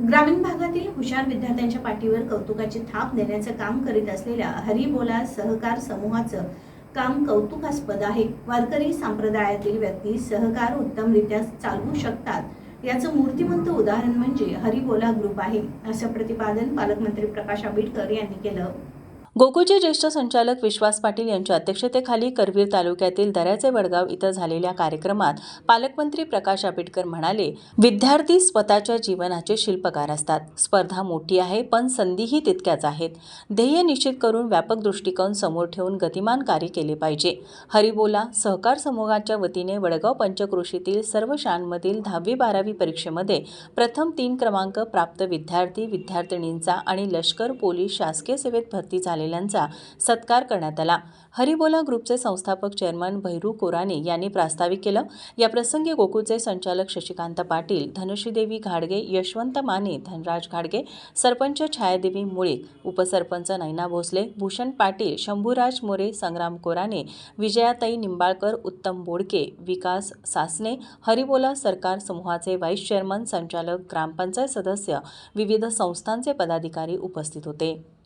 ग्रामीण भागातील हुशार विद्यार्थ्यांच्या पाठीवर कौतुकाची थाप देण्याचं काम करीत असलेल्या हरिबोला सहकार समूहाचं काम कौतुकास्पद आहे. वारकरी संप्रदायातील व्यक्ती सहकार उत्तमरित्या चालवू शकतात. याचं मूर्तिमंत उदाहरण म्हणजे हरिबोला ग्रुप आहे. असं प्रतिपादन पालकमंत्री प्रकाश आंबेडकर यांनी केलं. गोकुळचे ज्येष्ठ संचालक विश्वास पाटील यांच्या अध्यक्षतेखाली करवीर तालुक्यातील दऱ्याचे वडगाव इथं झालेल्या कार्यक्रमात पालकमंत्री प्रकाश आंबेडकर म्हणाले विद्यार्थी स्वतःच्या जीवनाचे शिल्पकार असतात. स्पर्धा मोठी आहे पण संधीही तितक्याच आहेत. ध्येय निश्चित करून व्यापक दृष्टिकोन समोर ठेवून गतिमान कार्य केले पाहिजे. हरिबोला सहकार समूहाच्या वतीने वडगाव पंचकृषीतील सर्व शाळांमधील दहावी बारावी परीक्षेमध्ये प्रथम तीन क्रमांक प्राप्त विद्यार्थी विद्यार्थिनींचा आणि लष्कर पोलीस शासकीय सेवेत भरती झालेल्यांचा सत्कार करण्यात आला. हरिबोला ग्रुपचे संस्थापक चेअरमन भैरू कोराने यांनी प्रास्ताविक केलं. या प्रसंगी गोकुळचे संचालक शशिकांत पाटील धनुषीदेवी घाडगे यशवंत माने धनराज घाडगे सरपंच छायादेवी मुळीक उपसरपंच नैना भोसले भूषण पाटील शंभूराज मोरे संग्राम कोराने विजयाताई निंबाळकर उत्तम बोडके विकास सासने हरिबोला सरकार समूहाचे व्हाईस चेअरमन संचालक ग्रामपंचायत सदस्य विविध संस्थांचे पदाधिकारी उपस्थित होते.